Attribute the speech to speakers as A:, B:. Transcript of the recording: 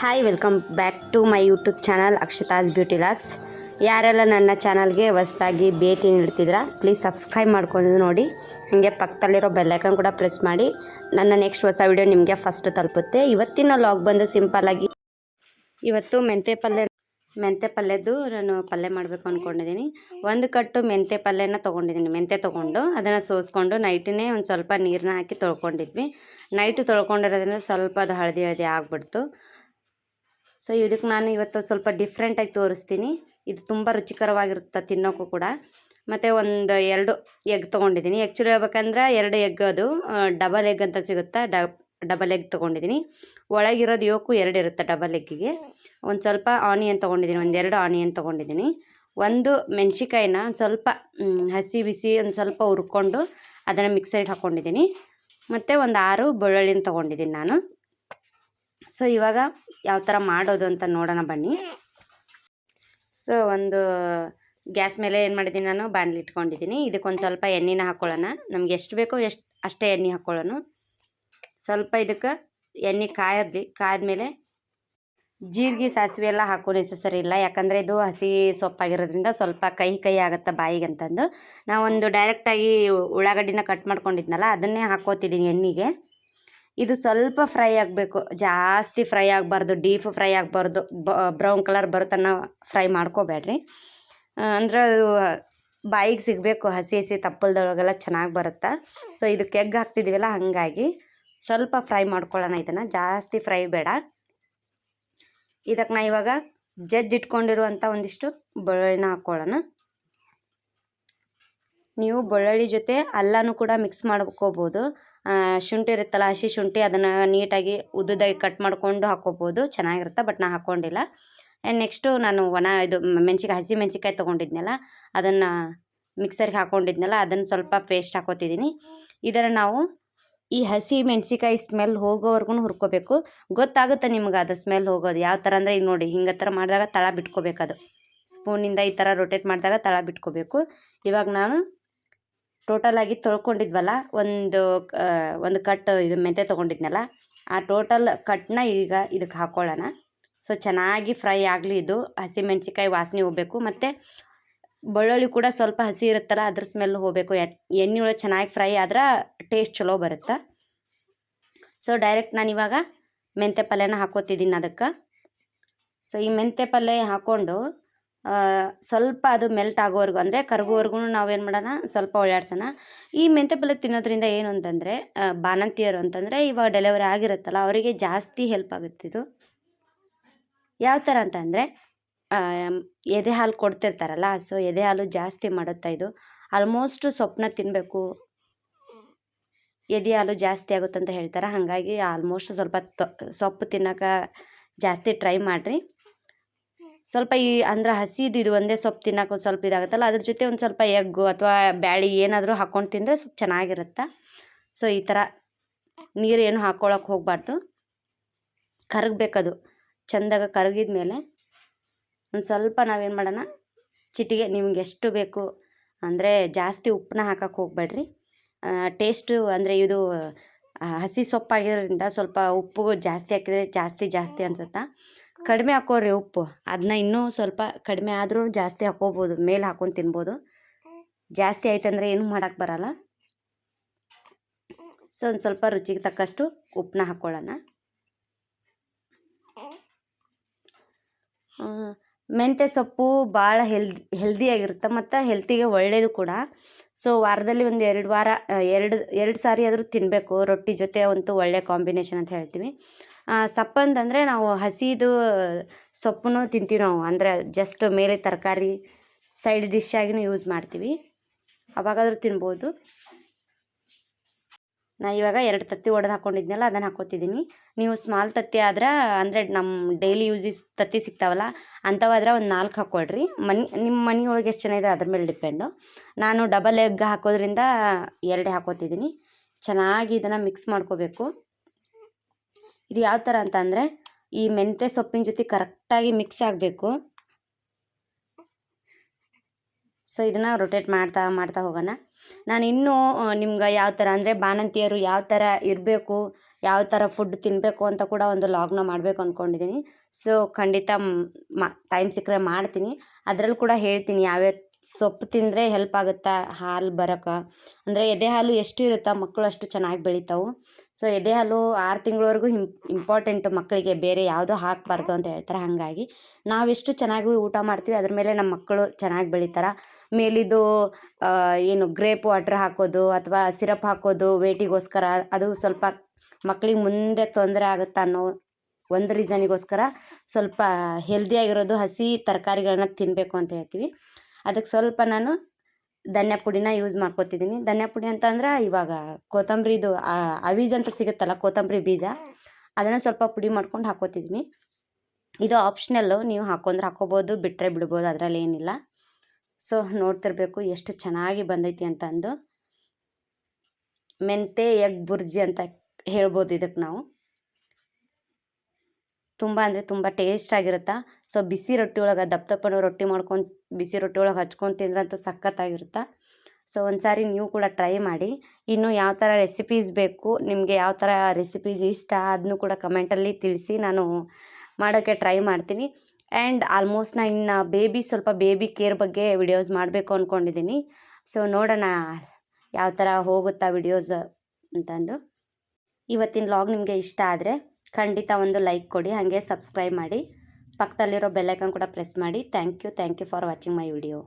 A: Hi welcome back to my YouTube channel Akshata's beauty locks ಯಾರೆಲ್ಲ ನನ್ನ ಚಾನಲ್ಗೆ ಹೊಸ್ದಾಗಿ ಭೇಟಿ ನೀಡ್ತಿದ್ರ ಪ್ಲೀಸ್ ಸಬ್ಸ್ಕ್ರೈಬ್ ಮಾಡ್ಕೊಂಡು ನೋಡಿ. ಹಾಗೆ ಪಕ್ಕದಲ್ಲಿರೋ ಬೆಲ್ಲೈಕನ್ ಕೂಡ ಪ್ರೆಸ್ ಮಾಡಿ. ನನ್ನ ನೆಕ್ಸ್ಟ್ ಹೊಸ ವಿಡಿಯೋ ನಿಮಗೆ ಫಸ್ಟ್ ತಲುಪುತ್ತೆ. ಇವತ್ತಿನ ಲಾಗ್ ಬಂದು ಸಿಂಪಲ್ಲಾಗಿ ಇವತ್ತು ಮೆಂತೆ ಪಲ್ಯ, ಮೆಂತೆ ಪಲ್ಯದ್ದು ನಾನು ಪಲ್ಯ ಮಾಡಬೇಕು ಅಂದ್ಕೊಂಡಿದ್ದೀನಿ ಒಂದು ಕಟ್ಟು ಮೆಂತೆ ಪಲ್ಯನ ತೊಗೊಂಡಿದ್ದೀನಿ. ಮೆಂತೆ ತೊಗೊಂಡು ಅದನ್ನು ಸೋಸ್ಕೊಂಡು ನೈಟಿನೇ ಒಂದು ಸ್ವಲ್ಪ ನೀರನ್ನ ಹಾಕಿ ತೊಳ್ಕೊಂಡಿದ್ವಿ. ನೈಟು ತೊಳ್ಕೊಂಡಿರೋದ್ರಿಂದ ಸ್ವಲ್ಪ ಅದು ಹಳದಿ ಹಳದಿ ಆಗಿಬಿಡ್ತು. ಸೊ ಇದಕ್ಕೆ ನಾನು ಇವತ್ತು ಸ್ವಲ್ಪ ಡಿಫ್ರೆಂಟಾಗಿ ತೋರಿಸ್ತೀನಿ. ಇದು ತುಂಬ ರುಚಿಕರವಾಗಿರುತ್ತೆ ತಿನ್ನೋಕ್ಕೂ ಕೂಡ. ಮತ್ತು ಒಂದು ಎರಡು ಎಗ್ ತೊಗೊಂಡಿದ್ದೀನಿ. ಆ್ಯಕ್ಚುಲಿ ಹೇಳ್ಬೇಕಂದ್ರೆ ಎರಡು ಎಗ್ ಅದು ಡಬಲ್ ಎಗ್ ಅಂತ ಸಿಗುತ್ತಾ? ಡಬಲ್ ಎಗ್ ತೊಗೊಂಡಿದ್ದೀನಿ. ಒಳಗಿರೋದು ಯೋಕು ಎರಡು ಇರುತ್ತೆ ಡಬಲ್ ಎಗ್ಗಿಗೆ ಒಂದು ಸ್ವಲ್ಪ ಆನಿಯನ್ ತೊಗೊಂಡಿದ್ದೀನಿ. ಒಂದೆರಡು ಆನಿಯನ್ ತೊಗೊಂಡಿದ್ದೀನಿ. ಒಂದು ಮೆಣಸಿಕಾಯಿನ ಸ್ವಲ್ಪ ಹಸಿ ಬಿಸಿ ಒಂದು ಸ್ವಲ್ಪ ಹುರ್ಕೊಂಡು ಅದನ್ನು ಮಿಕ್ಸರಿಗೆ ಹಾಕ್ಕೊಂಡಿದ್ದೀನಿ ಮತ್ತು ಒಂದು ಆರು ಬೆಳ್ಳುಳ್ಳಿನ ತೊಗೊಂಡಿದ್ದೀನಿ ನಾನು. ಸೊ ಇವಾಗ ಯಾವ ಥರ ಮಾಡೋದು ಅಂತ ನೋಡೋಣ ಬನ್ನಿ. ಸೊ ಒಂದು ಗ್ಯಾಸ್ ಮೇಲೆ ಏನು ಮಾಡಿದ್ದೀನಿ ನಾನು? ಬಾಣಲಿ ಇಟ್ಕೊಂಡಿದ್ದೀನಿ. ಇದಕ್ಕೊಂದು ಸ್ವಲ್ಪ ಎಣ್ಣೆನ ಹಾಕ್ಕೊಳ್ಳೋಣ ನಮ್ಗೆ ಎಷ್ಟು ಬೇಕೋ ಎಷ್ಟು, ಅಷ್ಟೇ ಎಣ್ಣೆ ಹಾಕ್ಕೊಳ್ಳೋಣ ಸ್ವಲ್ಪ ಇದಕ್ಕೆ ಎಣ್ಣೆ ಕಾಯದ್ಲಿ ಮೇಲೆ ಜೀರಿಗೆ, ಸಾಸಿವೆ ಎಲ್ಲ ಹಾಕೋ ನೆಸೆಸರಿ ಇಲ್ಲ, ಯಾಕಂದರೆ ಇದು ಹಸಿ ಸೊಪ್ಪಾಗಿರೋದ್ರಿಂದ ಸ್ವಲ್ಪ ಕಹಿ ಕಹಿ ಆಗುತ್ತೆ ಬಾಯಿಗೆ ಅಂತಂದು. ನಾವೊಂದು ಡೈರೆಕ್ಟಾಗಿ ಉಳ್ಳಾಗಡ್ಡಿನ ಕಟ್ ಮಾಡ್ಕೊಂಡಿದ್ನಲ್ಲ, ಅದನ್ನೇ ಹಾಕೋತಿದ್ದೀನಿ ಎಣ್ಣೆಗೆ. ಇದು ಸ್ವಲ್ಪ ಫ್ರೈ ಆಗಬೇಕು. ಜಾಸ್ತಿ ಫ್ರೈ ಆಗಬಾರ್ದು ಡೀಪ್ ಫ್ರೈ ಆಗಬಾರ್ದು. ಬ್ರೌನ್ ಕಲರ್ ಬರೋ ತನಕ ಫ್ರೈ ಮಾಡ್ಕೋಬೇಡ್ರಿ. ಅಂದ್ರೆ ಅದು ಬಾಯಿಗೆ ಸಿಗಬೇಕು, ಹಸಿ ಹಸಿ ತಪ್ಪಲ್ದೊಳಗೆಲ್ಲ ಚೆನ್ನಾಗಿ ಬರುತ್ತೆ. ಸೊ ಇದು ಎಗ್ ಹಾಕ್ತಿದ್ದೀವಲ್ಲ ಹಾಗಾಗಿ ಸ್ವಲ್ಪ ಫ್ರೈ ಮಾಡ್ಕೊಳ್ಳೋಣ ಇದನ್ನು. ಜಾಸ್ತಿ ಫ್ರೈ ಬೇಡ. ಇದಕ್ಕೆ ನಾ ಇವಾಗ ಜಜ್ಜಿಟ್ಕೊಂಡಿರುವಂಥ ಒಂದಿಷ್ಟು ಬೆಳ್ಳುಳ್ಳಿನ ಹಾಕ್ಕೊಳ್ಳೋಣ ನೀವು ಬೆಳ್ಳುಳ್ಳಿ ಜೊತೆ ಅಲ್ಲನೂ ಕೂಡ ಮಿಕ್ಸ್ ಮಾಡ್ಕೋಬೋದು. ಶುಂಠಿ ಇರುತ್ತಲ್ಲ, ಹಸಿ ಶುಂಠಿ ಅದನ್ನು ನೀಟಾಗಿ ಉದ್ದುದಾಗಿ ಕಟ್ ಮಾಡ್ಕೊಂಡು ಹಾಕ್ಕೋಬೋದು. ಚೆನ್ನಾಗಿರುತ್ತೆ? ಬಟ್ ನಾ ಹಾಕ್ಕೊಂಡಿಲ್ಲ. ನೆಕ್ಸ್ಟು ನಾನು ಒಣ ಇದು ಮೆಣ್ಸಿಕಾಯಿ ಹಸಿ ಮೆಣ್ಸಿಕಾಯಿ ತೊಗೊಂಡಿದ್ನಲ್ಲ, ಅದನ್ನು ಮಿಕ್ಸರ್ಗೆ ಹಾಕ್ಕೊಂಡಿದ್ನಲ್ಲ, ಅದನ್ನು ಸ್ವಲ್ಪ ಪೇಸ್ಟ್ ಹಾಕೋತಿದ್ದೀನಿ ಇದರ ನಾವು ಈ ಹಸಿ ಮೆಣಸಿಕಾಯಿ ಸ್ಮೆಲ್ ಹೋಗೋವರೆಗೂ ಹುರ್ಕೋಬೇಕು. ಗೊತ್ತಾಗುತ್ತೆ ನಿಮ್ಗೆ ಅದು ಸ್ಮೆಲ್ ಹೋಗೋದು? ಯಾವ ಥರ ಅಂದರೆ ಈಗ ನೋಡಿ, ಹಿಂಗೆ ಥರ ಮಾಡಿದಾಗ ತಳ ಬಿಟ್ಕೋಬೇಕು ಅದು ಸ್ಪೂನಿಂದ ಈ ಥರ ರೊಟೇಟ್ ಮಾಡಿದಾಗ ತಳ ಬಿಟ್ಕೋಬೇಕು. ಇವಾಗ ನಾನು ಟೋಟಲಾಗಿ ತೊಳ್ಕೊಂಡಿದ್ವಲ್ಲ, ಒಂದು ಒಂದು ಕಟ್ ಇದು ಮೆಂತೆ ತೊಗೊಂಡಿದ್ನಲ್ಲ, ಆ ಟೋಟಲ್ ಕಟ್ನ ಈಗ ಇದಕ್ಕೆ ಹಾಕ್ಕೊಳ್ಳೋಣ ಸೊ ಚೆನ್ನಾಗಿ ಫ್ರೈ ಆಗಲಿ ಇದು ಹಸಿಮೆಣ್ಸಿಕಾಯಿ ವಾಸನೆ ಹೋಗಬೇಕು, ಮತ್ತು ಬೆಳ್ಳುಳ್ಳಿ ಕೂಡ ಸ್ವಲ್ಪ ಹಸಿ ಇರುತ್ತಲ್ಲ, ಅದ್ರ ಸ್ಮೆಲ್ ಹೋಗಬೇಕು. ಎಣ್ಣೆ ಒಳಗೆ ಚೆನ್ನಾಗಿ ಫ್ರೈ ಆದ್ರೆ ಟೇಸ್ಟ್ ಚಲೋ ಬರುತ್ತೆ? ಸೊ ಡೈರೆಕ್ಟ್ ನಾನು ಇವಾಗ ಮೆಂತೆ ಪಲ್ಯನ ಹಾಕೋತಿದ್ದೀನಿ ಅದಕ್ಕೆ. ಸೊ ಈ ಮೆಂತೆ ಪಲ್ಯ ಹಾಕ್ಕೊಂಡು ಸ್ವಲ್ಪ ಅದು ಮೆಲ್ಟ್ ಆಗೋವರೆಗೂ ಅಂದರೆ ಕರಗೋವರೆಗೂ ನಾವೇನು ಮಾಡೋಣ, ಸ್ವಲ್ಪ ಓಡಾಡ್ಸೋಣ ಈ ಮೆಂತ್ಯ ಪಲ್ಯ ತಿನ್ನೋದ್ರಿಂದ ಏನು ಅಂತಂದರೆ ಬಾಣಂತಿಯರು ಅಂತಂದರೆ ಇವಾಗ ಡೆಲಿವರಿ ಆಗಿರುತ್ತಲ್ಲ, ಅವರಿಗೆ ಜಾಸ್ತಿ ಹೆಲ್ಪ್ ಆಗುತ್ತೆ ಇದು. ಯಾವ ಥರ ಅಂತಂದರೆ ಎದೆ ಹಾಲು ಕೊಡ್ತಿರ್ತಾರಲ್ಲ ಸೊ ಎದೆ ಹಾಲು ಜಾಸ್ತಿ ಮಾಡುತ್ತಾ ಇದು. ಆಲ್ಮೋಸ್ಟ್ ಸೊಪ್ಪನ್ನ ತಿನ್ನಬೇಕು ಎದೆ ಹಾಲು ಜಾಸ್ತಿ ಆಗುತ್ತೆ ಅಂತ ಹೇಳ್ತಾರೆ, ಹಾಗಾಗಿ ಆಲ್ಮೋಸ್ಟ್ ಸ್ವಲ್ಪ ತ- ಸೊಪ್ಪು ತಿನ್ನೋಕೆ ಜಾಸ್ತಿ ಟ್ರೈ ಮಾಡಿರಿ. ಸ್ವಲ್ಪ ಈ ಅಂದ್ರೆ ಹಸಿದು ಇದು ಒಂದೇ ಸೊಪ್ಪು ತಿನ್ನೋಕೆ ಒಂದು ಸ್ವಲ್ಪ ಇದಾಗುತ್ತಲ್ಲ, ಅದ್ರ ಜೊತೆ ಒಂದು ಸ್ವಲ್ಪ ಎಗ್ಗು ಅಥವಾ ಬ್ಯಾಳಿ ಏನಾದರೂ ಹಾಕ್ಕೊಂಡು ತಿಂದರೆ ಸ್ವಲ್ಪ ಚೆನ್ನಾಗಿರುತ್ತೆ? ಸೊ ಈ ಥರ ನೀರು ಏನು ಹಾಕ್ಕೊಳಕ್ಕೆ ಹೋಗಬಾರ್ದು. ಕರಗಬೇಕದು. ಚೆಂದಾಗ ಕರಗಿದ ಮೇಲೆ ಒಂದು ಸ್ವಲ್ಪ ನಾವೇನು ಮಾಡೋಣ? ಚಿಟಿಗೆ ನಿಮ್ಗೆ ಎಷ್ಟು ಬೇಕು ಅಂದರೆ ಜಾಸ್ತಿ ಉಪ್ಪನ್ನ ಹಾಕಕ್ಕೆ ಹೋಗಬೇಡ್ರಿ. ಟೇಸ್ಟು ಅಂದರೆ ಇದು ಹಸಿ ಸೊಪ್ಪಾಗಿರೋದ್ರಿಂದ ಸ್ವಲ್ಪ ಉಪ್ಪು ಜಾಸ್ತಿ ಹಾಕಿದರೆ ಜಾಸ್ತಿ ಜಾಸ್ತಿ ಅನ್ಸುತ್ತಾ? ಕಡಿಮೆ ಹಾಕೋರಿ ಉಪ್ಪು. ಅದನ್ನ ಇನ್ನೂ ಸ್ವಲ್ಪ ಕಡಿಮೆ ಆದರೂ ಜಾಸ್ತಿ ಹಾಕೋಬೋದು, ಮೇಲೆ ಹಾಕೊಂಡು ತಿನ್ಬೋದು. ಜಾಸ್ತಿ ಆಯ್ತಂದ್ರೆ ಏನೂ ಮಾಡೋಕ್ಕೆ ಬರಲ್ಲ. ಸೊ ಒಂದು ಸ್ವಲ್ಪ ರುಚಿಗೆ ತಕ್ಕಷ್ಟು ಉಪ್ಪನ್ನ ಹಾಕ್ಕೊಳ್ಳೋಣ ಆ, ಮೆಂತ್ಯ ಸೊಪ್ಪು ಭಾಳ ಹೆಲ್ದಿ ಹೆಲ್ದಿಯಾಗಿರುತ್ತೆ ಮತ್ತು ಹೆಲ್ತಿಗೆ ಒಳ್ಳೆಯದು ಕೂಡ. ಸೊ ವಾರದಲ್ಲಿ ಒಂದು ಎರಡು ವಾರ ಎರಡು ಎರಡು ಸಾರಿ ಆದರೂ ತಿನ್ನಬೇಕು ರೊಟ್ಟಿ ಜೊತೆ ಅಂತೂ ಒಳ್ಳೆಯ ಕಾಂಬಿನೇಷನ್ ಅಂತ ಹೇಳ್ತೀವಿ. ಸಪ್ಪಂತಂದರೆ ಸೊಪ್ಪು ನಾವು ಹಸಿದು ಸೊಪ್ಪನ್ನು ತಿಂತೀವಿ ನಾವು. ಅಂದರೆ ಜಸ್ಟ್ ಮೇಲೆ ತರಕಾರಿ ಸೈಡ್ ಡಿಶ್ ಆಗಿನೂ ಯೂಸ್ ಮಾಡ್ತೀವಿ. ಅವಾಗಾದರೂ ತಿನ್ಬೋದು. ನಾ ಇವಾಗ ಎರಡು ತತ್ತಿ ಒಡೆದು ಹಾಕೊಂಡಿದ್ನಲ್ಲ ಅದನ್ನು ಹಾಕ್ಕೊತಿದ್ದೀನಿ ನೀವು ಸ್ಮಾಲ್ ತತ್ತಿ ಆದ್ರೆ ಅಂದರೆ ನಮ್ಮ ಡೈಲಿ ಯೂಸಿಸ್ ತತ್ತಿ ಸಿಗ್ತಾವಲ್ಲ ಅಂಥವಾದ್ರೆ ಒಂದು ನಾಲ್ಕು ಹಾಕ್ಕೊಳ್ರಿ ಮನೆ ನಿಮ್ಮ ಮನೆ ಎಷ್ಟು ಚೆನ್ನಾಗಿದೆ ಅದ್ರ ಮೇಲೆ ಡಿಪೆಂಡು ನಾನು ಡಬಲ್ ಎಗ್ ಹಾಕೋದ್ರಿಂದ ಎರಡೇ ಹಾಕೋತಿದ್ದೀನಿ ಚೆನ್ನಾಗಿ ಇದನ್ನು ಮಿಕ್ಸ್ ಮಾಡ್ಕೋಬೇಕು. ಇದು ಯಾವ ಥರ ಅಂತ ಈ ಮೆಂತ್ಯ ಸೊಪ್ಪಿನ ಜೊತೆ ಕರೆಕ್ಟಾಗಿ ಮಿಕ್ಸ್ ಆಗಬೇಕು. ಸೊ ಇದನ್ನು ರೊಟೇಟ್ ಮಾಡ್ತಾ ಮಾಡ್ತಾ ಹೋಗೋಣ. ನಾನು ಇನ್ನೂ ನಿಮ್ಗೆ ಯಾವ ಥರ ಅಂದರೆ ಬಾಣಂತಿಯರು ಯಾವ ಥರ ಇರಬೇಕು, ಯಾವ ಥರ ಫುಡ್ ತಿನ್ನಬೇಕು ಅಂತ ಕೂಡ ಒಂದು ಲಾಗ್ನ ಮಾಡಬೇಕು ಅಂದ್ಕೊಂಡಿದ್ದೀನಿ ಸೊ ಖಂಡಿತ ಟೈಮ್ ಸಿಕ್ಕರೆ ಮಾಡ್ತೀನಿ. ಅದರಲ್ಲಿ ಕೂಡ ಹೇಳ್ತೀನಿ ಯಾವ್ಯಾವ ಸೊಪ್ಪು ತಿಂದರೆ ಹೆಲ್ಪ್ ಆಗುತ್ತಾ, ಹಾಲು ಬರೋಕೆ. ಅಂದರೆ ಎದೆ ಹಾಲು ಎಷ್ಟು ಇರುತ್ತಾ ಮಕ್ಕಳು ಅಷ್ಟು ಚೆನ್ನಾಗಿ ಬೆಳಿತಾವು. ಸೊ ಎದೆ ಹಾಲು ಆರು ತಿಂಗಳವರೆಗೂ ಇಂಪ್ ಇಂಪಾರ್ಟೆಂಟು ಮಕ್ಕಳಿಗೆ ಬೇರೆ ಯಾವುದು ಹಾಕಬಾರ್ದು ಅಂತ ಹೇಳ್ತಾರೆ, ಹಾಗಾಗಿ ನಾವೆಷ್ಟು ಚೆನ್ನಾಗಿ ಊಟ ಮಾಡ್ತೀವಿ, ಅದ್ರ ಮೇಲೆ ನಮ್ಮ ಮಕ್ಕಳು ಚೆನ್ನಾಗಿ ಬೆಳಿತಾರೆ. ಮೇಲಿದ್ದು ಏನು ಗ್ರೇಪ್ ವಾಟ್ರ್ ಹಾಕೋದು ಅಥವಾ ಸಿರಪ್ ಹಾಕೋದು ವೇಟಿಗೋಸ್ಕರ, ಅದು ಸ್ವಲ್ಪ ಮಕ್ಕಳಿಗೆ ಮುಂದೆ ತೊಂದರೆ ಆಗುತ್ತೆ ಅನ್ನೋ ಒಂದು ರೀಸನಿಗೋಸ್ಕರ ಸ್ವಲ್ಪ ಹೆಲ್ದಿಯಾಗಿರೋದು ಹಸಿ ತರಕಾರಿಗಳನ್ನ ತಿನ್ನಬೇಕು ಅಂತ ಹೇಳ್ತೀವಿ. ಅದಕ್ಕೆ ಸ್ವಲ್ಪ ನಾನು ಧನ್ಯ ಪುಡಿನ ಯೂಸ್ ಮಾಡ್ಕೊತಿದ್ದೀನಿ. ಧನ್ಯ ಪುಡಿ ಅಂತಂದ್ರೆ ಇವಾಗ ಕೊತ್ತಂಬರಿದು ಅವೀಜ್ ಅಂತ ಸಿಗುತ್ತಲ್ಲ ಕೊತ್ತಂಬರಿ ಬೀಜ, ಅದನ್ನು ಸ್ವಲ್ಪ ಪುಡಿ ಮಾಡ್ಕೊಂಡು ಹಾಕೋತಿದ್ದೀನಿ. ಇದು ಆಪ್ಷನಲ್ಲು ನೀವು ಹಾಕೊಂಡ್ರೆ ಹಾಕೋಬೋದು ಬಿಟ್ಟರೆ ಬಿಡ್ಬೋದು, ಅದರಲ್ಲಿ ಏನಿಲ್ಲ. ಸೊ, ನೋಡ್ತಿರ್ಬೇಕು ಎಷ್ಟು ಚೆನ್ನಾಗಿ ಬಂದೈತಿ ಅಂತ ಅಂದು ಮೆಂತೆ, ಎಗ್ ಬುರ್ಜಿ ಅಂತ ಹೇಳ್ಬೋದು ಇದಕ್ಕೆ ನಾವು. ತುಂಬ ಅಂದರೆ ತುಂಬ ಟೇಸ್ಟ್ ಆಗಿರುತ್ತಾ? ಸೊ, ಬಿಸಿ ರೊಟ್ಟಿ ಒಳಗೆ ದಪ್ಪ ದಪ್ಪನ ರೊಟ್ಟಿ ಮಾಡ್ಕೊಂಡು, ಬಿಸಿ ರೊಟ್ಟಿ ಒಳಗೆ ಹಚ್ಕೊಂಡು ತಿಂದ್ರಂತೂ ಸಖತ್ತಾಗಿರುತ್ತೆ? ಸೊ ಒಂದು ಸಾರಿ ನೀವು ಕೂಡ ಟ್ರೈ ಮಾಡಿ. ಇನ್ನು ಯಾವ ಥರ ರೆಸಿಪೀಸ್ ಬೇಕು, ನಿಮಗೆ ಯಾವ ಥರ ರೆಸಿಪೀಸ್ ಇಷ್ಟ ಅದನ್ನು ಕೂಡ ಕಮೆಂಟಲ್ಲಿ ತಿಳಿಸಿ ನಾನು ಮಾಡೋಕ್ಕೆ ಟ್ರೈ ಮಾಡ್ತೀನಿ. ಆ್ಯಂಡ್ ಆಲ್ಮೋಸ್ಟ್ ನಾನು ಇನ್ನು ಬೇಬಿ ಸ್ವಲ್ಪ ಬೇಬಿ ಕೇರ್ ಬಗ್ಗೆ ವಿಡಿಯೋಸ್ ಮಾಡಬೇಕು ಅಂದ್ಕೊಂಡಿದ್ದೀನಿ ಸೊ ನೋಡೋಣ ಯಾವ ಥರ ಹೋಗುತ್ತಾ ವಿಡಿಯೋಸ್ ಅಂತಂದು. ಇವತ್ತಿನ ಲಾಗ್ ನಿಮಗೆ ಇಷ್ಟ ಆದರೆ ಖಂಡಿತ ಒಂದು ಲೈಕ್ ಕೊಡಿ, ಹಾಗೆ ಸಬ್ಸ್ಕ್ರೈಬ್ ಮಾಡಿ. ಪಕ್ಕದಲ್ಲಿರೋ ಬೆಲ್ಲೈಕನ್ ಕೂಡ ಪ್ರೆಸ್ ಮಾಡಿ. Thank you thank you for watching my video.